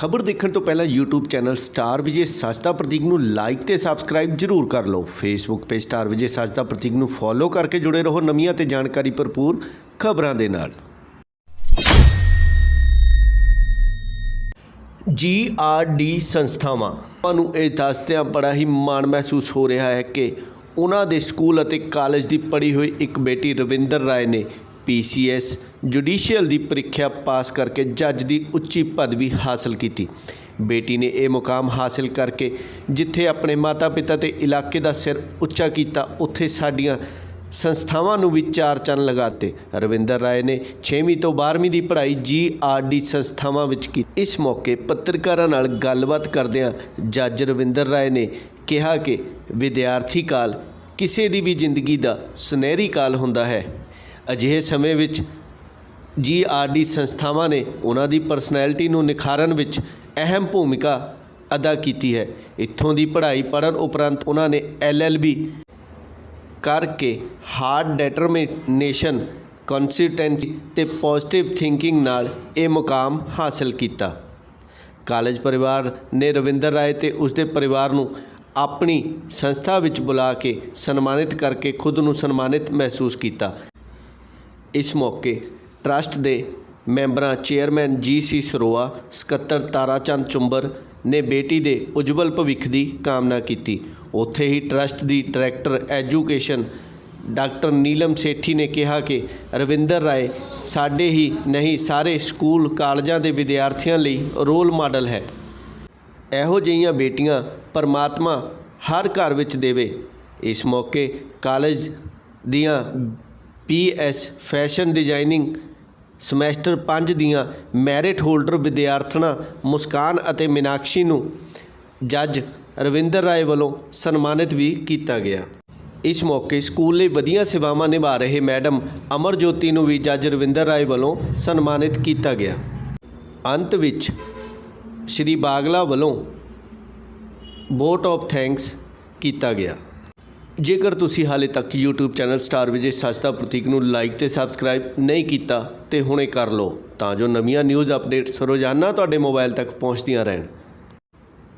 ਖਬਰ ਦੇਖਣ ਤੋਂ ਪਹਿਲਾਂ YouTube channel star Vijay Sachdeva Prateek ਨੂੰ ਲਾਈਕ ਤੇ ਸਬਸਕ੍ਰਾਈਬ ਜ਼ਰੂਰ ਕਰ ਲਓ। Facebook page star Vijay Sachdeva Prateek ਨੂੰ ਫੋਲੋ ਕਰਕੇ ਜੁੜੇ ਰਹੋ ਨਵੀਆਂ ਤੇ ਜਾਣਕਾਰੀ ਭਰਪੂਰ ਖਬਰਾਂ ਦੇ ਨਾਲ। ਡੀ ਸੰਸਥਾਵਾਂ। ਤੁਹਾਨੂੰ ਇਹ ਦੱਸਦਿਆਂ ਬੜਾ ਹੀ ਮਾਣ ਮਹਿਸੂਸ ਹੋ ਰਿਹਾ ਹੈ ਕਿ ਉਹਨਾਂ ਦੇ ਸਕੂਲ ਅਤੇ ਕਾਲਜ ਦੀ ਪੜ੍ਹੀ ਹੋਈ ਇੱਕ ਬੇਟੀ ਰਵਿੰਦਰ ਰਾਏ ਨੇ ਪੀਸੀਐਸ ਜੁਡੀਸ਼ੀਅਲ ਦੀ ਪ੍ਰੀਖਿਆ ਪਾਸ ਕਰਕੇ ਜੱਜ ਦੀ ਉੱਚੀ ਪਦਵੀ ਹਾਸਲ ਕੀਤੀ। ਬੇਟੀ ਨੇ ਇਹ ਮੁਕਾਮ ਹਾਸਲ ਕਰਕੇ ਜਿੱਥੇ ਆਪਣੇ ਮਾਤਾ-ਪਿਤਾ ਤੇ ਇਲਾਕੇ ਦਾ ਸਿਰ ਉੱਚਾ ਕੀਤਾ, ਉੱਥੇ ਸਾਡੀਆਂ ਸੰਸਥਾਵਾਂ ਨੂੰ ਵੀ ਚਾਰ ਚੰਨ ਲਗਾਤੇ ਰਵਿੰਦਰ ਰਾਏ ਨੇ 6ਵੀਂ ਤੋਂ 12ਵੀਂ ਦੀ ਪੜ੍ਹਾਈ ਡੀ ਸੰਸਥਾਵਾਂ ਵਿੱਚ ਕੀਤੀ। ਇਸ ਮੌਕੇ ਪੱਤਰਕਾਰਾਂ ਨਾਲ ਗੱਲਬਾਤ ਕਰਦਿਆਂ ਜੱਜ ਰਵਿੰਦਰ ਰਾਏ ਨੇ ਕਿਹਾ ਕਿ ਵਿਦਿਆਰਥੀ ਕਾਲ ਕਿਸੇ ਦੀ ਵੀ ਜ਼ਿੰਦਗੀ ਦਾ ਸੁਨਹਿਰੀ ਕਾਲ ਹੁੰਦਾ ਹੈ। ਅਜਿਹੇ ਸਮੇਂ ਵਿੱਚ ਡੀ ਸੰਸਥਾਵਾਂ ਨੇ ਉਹਨਾਂ ਦੀ ਪਰਸਨੈਲਿਟੀ ਨੂੰ ਨਿਖਾਰਨ ਵਿੱਚ ਅਹਿਮ ਭੂਮਿਕਾ ਅਦਾ ਕੀਤੀ ਹੈ। ਇੱਥੋਂ ਦੀ ਪੜ੍ਹਾਈ ਪੜ੍ਹਨ ਉਪਰੰਤ ਉਹਨਾਂ ਨੇ ਐਲਐਲਬੀ ਕਰਕੇ ਹਾਰਡ ਡਿਟਰਮੀਨੇਸ਼ਨ ਕੰਸਿਸਟੈਂਸੀ ਤੇ ਪੋਜ਼ਿਟਿਵ ਥਿੰਕਿੰਗ ਨਾਲ ਇਹ ਮੁਕਾਮ ਹਾਸਲ ਕੀਤਾ। ਕਾਲਜ ਪਰਿਵਾਰ ਨੇ ਰਵਿੰਦਰ ਰਾਏ ਤੇ ਉਸਦੇ ਪਰਿਵਾਰ ਨੂੰ ਆਪਣੀ ਸੰਸਥਾ ਵਿੱਚ ਬੁਲਾ ਕੇ ਸਨਮਾਨਿਤ ਕਰਕੇ ਖੁਦ ਨੂੰ ਸਨਮਾਨਿਤ ਮਹਿਸੂਸ ਕੀਤਾ। ਇਸ ਮੌਕੇ ਟਰੱਸਟ ਦੇ ਮੈਂਬਰਾਂ ਚੇਅਰਮੈਨ ਜੀ ਸੀ ਸਰੋਆ, ਸਕੱਤਰ ਤਾਰਾਚੰਦ ਚੁੰਬਰ ਨੇ ਬੇਟੀ ਦੇ ਉਜਵਲ ਭਵਿੱਖ ਦੀ ਕਾਮਨਾ ਕੀਤੀ। ਉੱਥੇ ਹੀ ਟਰੱਸਟ ਦੀ director education doctor Neelam Sethi ਨੇ ਕਿਹਾ ਕਿ ਰਵਿੰਦਰ ਰਾਏ ਸਾਡੇ ਹੀ ਨਹੀਂ, ਸਾਰੇ ਸਕੂਲ ਕਾਲਜਾਂ ਦੇ ਵਿਦਿਆਰਥੀਆਂ ਲਈ ਰੋਲ ਮਾਡਲ ਹੈ। ਇਹੋ ਜਿਹੀਆਂ ਬੇਟੀਆਂ ਪਰਮਾਤਮਾ ਹਰ ਘਰ ਵਿੱਚ ਦੇਵੇ। ਇਸ ਮੌਕੇ ਕਾਲਜ ਦੀਆਂ ਪੀਐਸ ਫੈਸ਼ਨ ਡਿਜ਼ਾਈਨਿੰਗ ਸਮੈਸਟਰ 5 ਦੀਆਂ ਮੈਰਿਟ ਹੋਲਡਰ ਵਿਦਿਆਰਥਣਾਂ ਮੁਸਕਾਨ ਅਤੇ ਮੀਨਾਕਸ਼ੀ ਨੂੰ ਜੱਜ ਰਵਿੰਦਰ ਰਾਏ ਵੱਲੋਂ ਸਨਮਾਨਿਤ ਵੀ ਕੀਤਾ ਗਿਆ। ਇਸ ਮੌਕੇ ਸਕੂਲ ਲਈ ਵਧੀਆ ਸੇਵਾਵਾਂ ਨਿਭਾ ਰਹੇ ਮੈਡਮ ਅਮਰਜੋਤੀ ਨੂੰ ਵੀ ਜੱਜ ਰਵਿੰਦਰ ਰਾਏ ਵੱਲੋਂ ਸਨਮਾਨਿਤ ਕੀਤਾ ਗਿਆ। ਅੰਤ ਵਿੱਚ ਸ਼੍ਰੀ ਬਾਗਲਾ ਵੱਲੋਂ ਵੋਟ ਆਫ ਥੈਂਕਸ ਕੀਤਾ ਗਿਆ। ਜੇਕਰ ਤੁਸੀਂ ਹਾਲੇ ਤੱਕ YouTube ਚੈਨਲ ਸਟਾਰ ਵਿਜੇ ਸੱਚ ਦਾ ਪ੍ਰਤੀਕ ਨੂੰ ਲਾਈਕ ਤੇ ਸਬਸਕ੍ਰਾਈਬ ਨਹੀਂ ਕੀਤਾ, ਤੇ ਹੁਣੇ ਕਰ ਲਓ, ਤਾਂ ਜੋ ਨਵੀਆਂ ਨਿਊਜ਼ ਅਪਡੇਟਸ ਰੋਜ਼ਾਨਾ ਤੁਹਾਡੇ ਮੋਬਾਈਲ ਤੱਕ ਪਹੁੰਚਦੀਆਂ ਰਹਿਣ।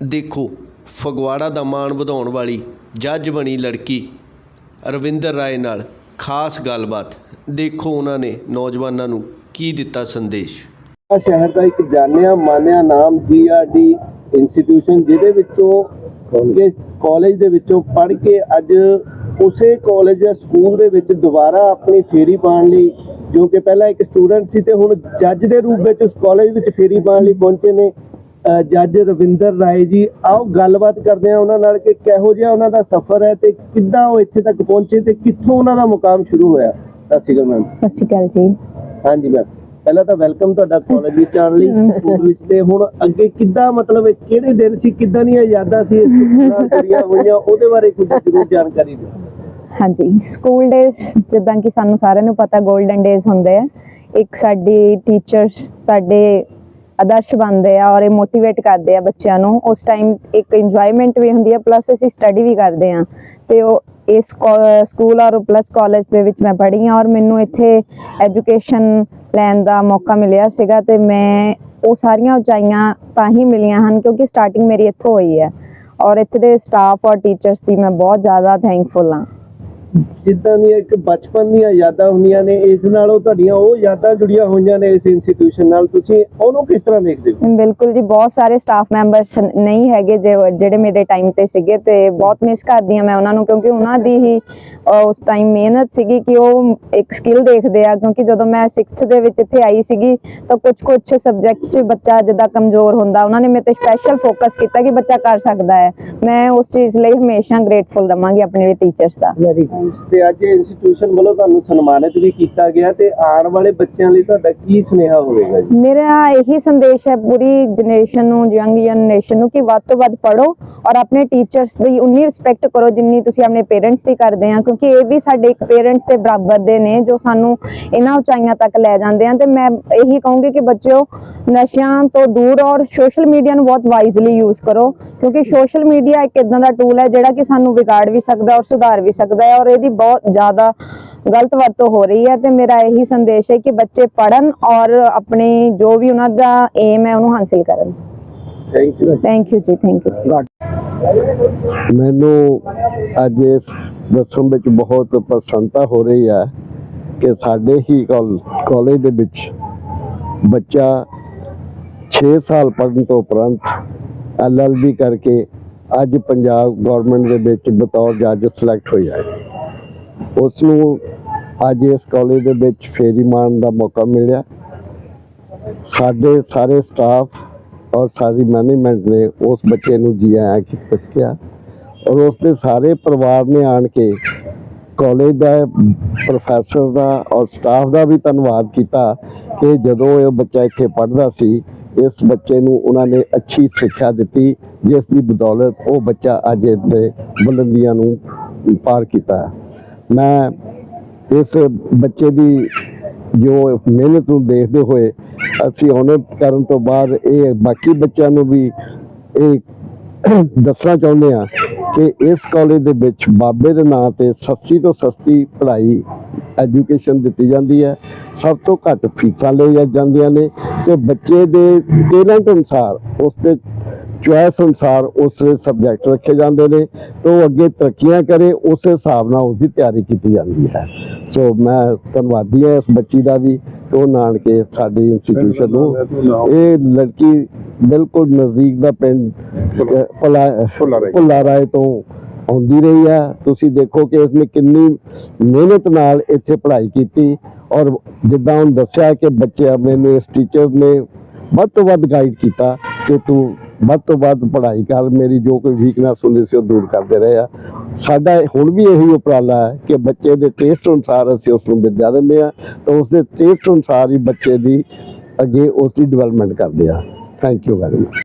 ਦੇਖੋ, ਫਗਵਾੜਾ ਦਾ ਮਾਣ ਵਧਾਉਣ ਵਾਲੀ ਜੱਜ ਬਣੀ ਲੜਕੀ ਰਵਿੰਦਰ ਰਾਏ ਨਾਲ ਖਾਸ ਗੱਲਬਾਤ। ਦੇਖੋ ਉਹਨਾਂ ਨੇ ਨੌਜਵਾਨਾਂ ਨੂੰ ਕੀ ਦਿੱਤਾ ਸੰਦੇਸ਼। ਸ਼ਹਿਰ ਦਾ ਇੱਕ ਜਾਣਿਆ ਮਾਨਿਆ ਨਾਮ ਜੀਆਰਡੀ ਇੰਸਟੀਟਿਊਸ਼ਨ ਜਿਹਦੇ ਵਿੱਚੋਂ ਇਸ ਕਾਲਜ ਦੇ ਵਿੱਚੋਂ ਪੜ੍ਹ ਕੇ ਅੱਜ ਉਸੇ ਕਾਲਜ ਜਾਂ ਸਕੂਲ ਦੇ ਵਿੱਚ ਦੁਬਾਰਾ ਆਪਣੀ ਫੇਰੀ ਪਾਉਣ ਲਈ ਜੋ ਕਿ ਪਹਿਲਾਂ ਇੱਕ ਸਟੂਡੈਂਟ ਸੀ ਤੇ ਹੁਣ ਜੱਜ ਦੇ ਰੂਪ ਵਿੱਚ ਉਸ ਕਾਲਜ ਵਿੱਚ ਫੇਰੀ ਪਾਉਣ ਲਈ ਪਹੁੰਚੇ ਨੇ ਜੱਜ ਰਵਿੰਦਰ ਰਾਏ ਜੀ। ਆਓ ਗੱਲਬਾਤ ਕਰਦੇ ਹਾਂ ਉਹਨਾਂ ਨਾਲ ਕਿ ਕਿਹੋ ਜਿਹਾ ਉਹਨਾਂ ਦਾ ਸਫ਼ਰ ਹੈ ਤੇ ਕਿੱਦਾਂ ਉਹ ਇੱਥੇ ਤੱਕ ਪਹੁੰਚੇ ਤੇ ਕਿੱਥੋਂ ਉਹਨਾਂ ਦਾ ਮੁਕਾਮ ਸ਼ੁਰੂ ਹੋਇਆ। ਸਤਿ ਸ਼੍ਰੀ ਅਕਾਲ ਮੈਮ। ਸਤਿ ਸ਼੍ਰੀ ਅਕਾਲ ਜੀ। ਹਾਂਜੀ ਮੈਮ। ਪਹਿਲਾਂ ਤਾਂ ਵੈਲਕਮ ਤੁਹਾਡਾ ਕਾਲਜ ਵਿੱਚ ਆਉਣ ਲਈ ਸਕੂਲ ਵਿੱਚ ਤੇ ਹੁਣ ਅੱਗੇ ਕਿੱਦਾਂ ਮਤਲਬ ਕਿਹੜੇ ਦਿਨ ਸੀ, ਕਿੱਦਾਂ ਦੀਆਂ ਯਾਦਾਂ ਸੀ ਇਸ ਹੋਈਆਂ, ਉਹਦੇ ਬਾਰੇ ਕੁਝ ਜ਼ਰੂਰ ਜਾਣਕਾਰੀ ਦਿਓ। ਹਾਂਜੀ ਸਕੂਲ ਡੇਜ਼ ਜਿੱਦਾਂ ਕਿ ਸਾਨੂੰ ਸਾਰਿਆਂ ਨੂੰ ਪਤਾ 골ਡਨ ਡੇਜ਼ ਹੁੰਦੇ ਆ। ਇੱਕ ਸਾਡੀ ਟੀਚਰਸ ਸਾਡੇ ਆਦਰਸ਼ ਬਣਦੇ ਆ ਔਰ ਇਹ ਮੋਟੀਵੇਟ ਕਰਦੇ ਆ ਬੱਚਿਆਂ ਨੂੰ। ਉਸ ਟਾਈਮ ਇੱਕ ਇੰਜੋਇਮੈਂਟ ਵੀ ਹੁੰਦੀ ਆ ਪਲੱਸ ਅਸੀਂ ਸਟੱਡੀ ਵੀ ਕਰਦੇ ਆ। ਤੇ ਉਹ ਇਸ ਸਕੂਲ ਔਰ ਪਲੱਸ ਕਾਲਜ ਦੇ ਵਿੱਚ ਮੈਂ ਪੜ੍ਹੀ ਆ ਔਰ ਮੈਨੂੰ ਇੱਥੇ ਐਜੂਕੇਸ਼ਨ ਲੈਣ ਦਾ ਮੌਕਾ ਮਿਲਿਆ ਸੀਗਾ ਤੇ ਮੈਂ ਉਹ ਸਾਰੀਆਂ ਉਚਾਈਆਂ ਤਾਂ ਹੀ ਮਿਲੀਆਂ ਹਨ ਕਿਉਂਕਿ ਸਟਾਰਟਿੰਗ ਮੇਰੀ ਇੱਥੋਂ ਹੋਈ ਹੈ। ਔਰ ਇੱਥੇ ਦੇ ਸਟਾਫ ਔਰ ਟੀਚਰਸ ਦੀ ਮੈਂ ਬਹੁਤ ਜ਼ਿਆਦਾ ਥੈਂਕਫੁਲ ਹਾਂ। ਜਿੱਦਾਂ ਦੀਆਂ ਇੱਕ ਬਚਪਨ ਦੀਆਂ ਯਾਦਾਂ ਹੁੰਦੀਆਂ ਨੇ ਇਸ ਨਾਲੋਂ ਤੁਹਾਡੀਆਂ ਉਹ ਯਾਦਾਂ ਜੁੜੀਆਂ ਹੋਈਆਂ ਨੇ ਇਸ ਇੰਸਟੀਟਿਊਸ਼ਨ ਨਾਲ। ਤੁਸੀਂ ਉਹਨੂੰ ਕਿਸ ਤਰ੍ਹਾਂ ਦੇਖਦੇ ਹੋ? ਬਿਲਕੁਲ ਜੀ ਬਹੁਤ ਸਾਰੇ ਸਟਾਫ ਮੈਂਬਰਸ ਨਹੀਂ ਹੈਗੇ ਜਿਹੜੇ ਮੇਰੇ ਟਾਈਮ ਤੇ ਸੀਗੇ ਤੇ ਬਹੁਤ ਮਿਸ ਕਰਦੀ ਆ ਮੈਂ ਉਹਨਾਂ ਨੂੰ ਕਿਉਂਕਿ ਉਹਨਾਂ ਦੀ ਹੀ ਉਸ ਟਾਈਮ ਮਿਹਨਤ ਸੀਗੀ ਕਿ ਉਹ ਇੱਕ ਸਕਿੱਲ ਦੇਖਦੇ ਆ। ਕਿਉਂਕਿ ਜਦੋਂ ਮੈਂ 6th ਦੇ ਵਿੱਚ ਇੱਥੇ ਆਈ ਸੀਗੀ ਤਾਂ ਕੁਝ ਕੁਝ ਸਬਜੈਕਟਸ 'ਚ ਬੱਚਾ ਜਿੱਦਾਂ ਕਮਜ਼ੋਰ ਹੁੰਦਾ ਉਹਨਾਂ ਨੇ ਮੇਰੇ ਤੇ ਸਪੈਸ਼ਲ ਫੋਕਸ ਕੀਤਾ ਕਿ ਬੱਚਾ ਕਰ ਸਕਦਾ ਹੈ। ਮੈਂ ਉਸ ਚੀਜ਼ ਲਈ ਹਮੇਸ਼ਾ ਗ੍ਰੇਟਫੁਲ ਰਵਾਂਗੀ ਆਪਣੇ ਟੀਚਰਸ ਦਾ। ਵੈਰੀ ਤੇ ਅੱਜ ਇੰਸਟੀਟਿਊਸ਼ਨ ਵੱਲੋਂ ਤੁਹਾਨੂੰ ਸਨਮਾਨਿਤ ਵੀ ਕੀਤਾ ਗਿਆ ਤੇ ਆਉਣ ਵਾਲੇ ਬੱਚਿਆਂ ਲਈ ਤੁਹਾਡਾ ਕੀ ਸੁਨੇਹਾ ਹੋਵੇਗਾ ਜੀ? ਮੇਰਾ ਇਹੀ ਸੰਦੇਸ਼ ਹੈ ਪੂਰੀ ਜਨਰੇਸ਼ਨ ਨੂੰ ਯੰਗ ਜਨਰੇਸ਼ਨ ਨੂੰ ਕਿ ਵੱਧ ਤੋਂ ਵੱਧ ਪੜੋ ਔਰ ਆਪਣੇ ਟੀਚਰਸ ਦੀ ਉਨੀ ਰਿਸਪੈਕਟ ਕਰੋ ਜਿੰਨੀ ਤੁਸੀਂ ਆਪਣੇ ਪੇਰੈਂਟਸ ਦੀ ਕਰਦੇ ਆ, ਕਿਉਂਕਿ ਇਹ ਵੀ ਸਾਡੇ ਇੱਕ ਪੇਰੈਂਟਸ ਦੇ ਬਰਾਬਰ ਦੇ ਨੇ ਜੋ ਸਾਨੂੰ ਇਹਨਾਂ ਉਚਾਈਆਂ ਤੱਕ ਲੈ ਜਾਂਦੇ ਆ ਤੇ ਮੈਂ ਇਹੀ ਕਹੂੰਗੀ ਕਿ ਬੱਚਿਓ, ਨਸ਼ਿਆਂ ਤੋਂ ਦੂਰ ਔਰ ਸੋਸ਼ਲ ਮੀਡੀਆ ਨੂੰ ਬਹੁਤ ਵਾਈਜ਼ਲੀ ਯੂਜ਼ ਕਰੋ, ਕਿਉਂਕਿ ਸੋਸ਼ਲ ਮੀਡੀਆ ਇੱਕ ਇਦਾਂ ਦਾ ਟੂਲ ਹੈ ਜਿਹੜਾ ਕਿ ਸਾਨੂੰ ਵਿਗਾੜ ਵੀ ਸਕਦਾ ਔਰ ਸੁਧਾਰ ਵੀ ਸਕਦਾ ਹੈ ਔਰ ਇਹਦੀ ਬਹੁਤ ਜ਼ਿਆਦਾ ਗਲਤ ਵਰਤੋਂ ਹੋ ਰਹੀ ਹੈ ਤੇ ਮੇਰਾ ਇਹੀ ਸੰਦੇਸ਼ ਹੈ ਕਿ ਬੱਚੇ ਪੜਨ ਔਰ ਆਪਣੀ ਜੋ ਵੀ ਉਹਨਾਂ ਦਾ ਏਮ ਹੈ ਉਹਨੂੰ ਹਾਸਿਲ ਕਰਨ। ਥੈਂਕ ਯੂ ਥੈਂਕ ਯੂ ਜੀ ਥੈਂਕ ਯੂ ਜੀ। ਮੈਨੂੰ ਅੱਜ ਇਸ ਦੱਸਣ ਵਿੱਚ ਬਹੁਤ ਪ੍ਰਸੰਨਤਾ ਹੋ ਰਹੀ ਹੈ ਕਿ ਸਾਡੇ ਹੀ ਕਾਲਜ ਦੇ ਵਿੱਚ ਬੱਚਾ 6 ਸਾਲ ਪੜ੍ਹਨ ਤੋਂ ਉਪਰੰਤ ਐਲਐਲਬੀ ਕਰਕੇ ਅੱਜ ਪੰਜਾਬ ਗਵਰਨਮੈਂਟ ਦੇ ਵਿੱਚ ਬਤੌਰ ਜੱਜ ਸਿਲੈਕਟ ਹੋਇਆ ਹੈ। ਉਸ ਨੂੰ ਅੱਜ ਇਸ ਕਾਲਜ ਦੇ ਵਿੱਚ ਫੇਰੀ ਮਾਰਨ ਦਾ ਮੌਕਾ ਮਿਲਿਆ। ਸਾਡੇ ਸਾਰੇ ਸਟਾਫ ਔਰ ਸਾਰੀ ਮੈਨੇਜਮੈਂਟ ਨੇ ਉਸ ਬੱਚੇ ਨੂੰ ਜੀ ਆਇਆਂ ਕੀਤਾ ਔਰ ਉਸ ਦੇ ਸਾਰੇ ਪਰਿਵਾਰ ਨੇ ਆਣ ਕੇ ਕਾਲਜ ਦਾ ਪ੍ਰੋਫੈਸਰ ਦਾ ਔਰ ਸਟਾਫ ਦਾ ਵੀ ਧੰਨਵਾਦ ਕੀਤਾ ਕਿ ਜਦੋਂ ਇਹ ਬੱਚਾ ਇੱਥੇ ਪੜ੍ਹਦਾ ਸੀ, ਇਸ ਬੱਚੇ ਨੂੰ ਉਹਨਾਂ ਨੇ ਅੱਛੀ ਸਿੱਖਿਆ ਦਿੱਤੀ, ਜਿਸ ਦੀ ਬਦੌਲਤ ਉਹ ਬੱਚਾ ਅੱਜ ਇੱਥੇ ਬੁਲੰਦੀਆਂ ਨੂੰ ਪਾਰ ਕੀਤਾ। ਮੈਂ ਇਸ ਬੱਚੇ ਦੀ ਜੋ ਮਿਹਨਤ ਨੂੰ ਦੇਖਦੇ ਹੋਏ ਅਸੀਂ ਉਹਨੇ ਕਰਨ ਤੋਂ ਬਾਅਦ ਇਹ ਬਾਕੀ ਬੱਚਿਆਂ ਨੂੰ ਵੀ ਇਹ ਦੱਸਣਾ ਚਾਹੁੰਦੇ ਆ ਕਿ ਇਸ ਕਾਲਜ ਦੇ ਵਿੱਚ ਬਾਬੇ ਦੇ ਨਾਂ ਤੇ ਸਸਤੀ ਤੋਂ ਸਸਤੀ ਪੜ੍ਹਾਈ ਐਜੂਕੇਸ਼ਨ ਦਿੱਤੀ ਜਾਂਦੀ ਹੈ। ਸਭ ਤੋਂ ਘੱਟ ਫੀਸਾਂ ਲਈਆਂ ਜਾਂਦੀਆਂ ਨੇ ਤੇ ਬੱਚੇ ਦੇ ਟੈਲੈਂਟ ਅਨੁਸਾਰ ਉਸ ਦੇ ਚੁਆਇਸ ਅਨੁਸਾਰ ਉਸ ਸਬਜੈਕਟ ਰੱਖੇ ਜਾਂਦੇ ਨੇ ਤੇ ਉਹ ਅੱਗੇ ਤਰੱਕੀਆਂ ਕਰੇ ਉਸ ਹਿਸਾਬ ਨਾਲ ਉਸ ਦੀ ਤਿਆਰੀ ਕੀਤੀ ਜਾਂਦੀ ਹੈ। ਸੋ ਮੈਂ ਧੰਨਵਾਦੀ ਹਾਂ ਇਸ ਬੱਚੀ ਦਾ ਵੀ ਉਹ ਨਾਨਕੇ ਸਾਡੀ ਇੰਸਟੀਟਿਊਸ਼ਨ ਨੂੰ। ਇਹ ਲੜਕੀ ਬਿਲਕੁਲ ਨਜ਼ਦੀਕ ਦਾ ਪਿੰਡ ਭੁੱਲਾ ਰਾਏ। ਤੋਂ ਆਉਂਦੀ ਰਹੀ ਹੈ। ਤੁਸੀਂ ਦੇਖੋ ਕਿ ਉਸਨੇ ਕਿੰਨੀ ਮਿਹਨਤ ਨਾਲ ਇੱਥੇ ਪੜ੍ਹਾਈ ਕੀਤੀ ਔਰ ਜਿੱਦਾਂ ਹੁਣ ਦੱਸਿਆ ਕਿ ਬੱਚੇ ਮੈਨੂੰ ਇਸ ਟੀਚਰ ਨੇ ਵੱਧ ਤੋਂ ਵੱਧ ਗਾਈਡ ਕੀਤਾ। ਕਿ ਤੂੰ ਵੱਧ ਤੋਂ ਵੱਧ ਪੜ੍ਹਾਈ ਕਰ, ਮੇਰੀ ਜੋ ਕੋਈ ਵੀਕਨੈਸ ਹੁੰਦੀ ਸੀ ਉਹ ਦੂਰ ਕਰਦੇ ਰਹੇ ਆ। ਸਾਡਾ ਹੁਣ ਵੀ ਇਹੀ ਉਪਰਾਲਾ ਹੈ ਕਿ ਬੱਚੇ ਦੇ ਟੇਸਟ ਅਨੁਸਾਰ ਅਸੀਂ ਉਸ ਨੂੰ ਵਿਦਿਆ ਦਿੰਦੇ ਆ ਤਾਂ ਉਸ ਦੇ ਟੇਸਟ ਅਨੁਸਾਰ ਹੀ ਬੱਚੇ ਦੀ ਅੱਗੇ ਉਸ ਦੀ ਡਿਵੈਲਪਮੈਂਟ ਕਰਦੇ ਆ। Thank you very much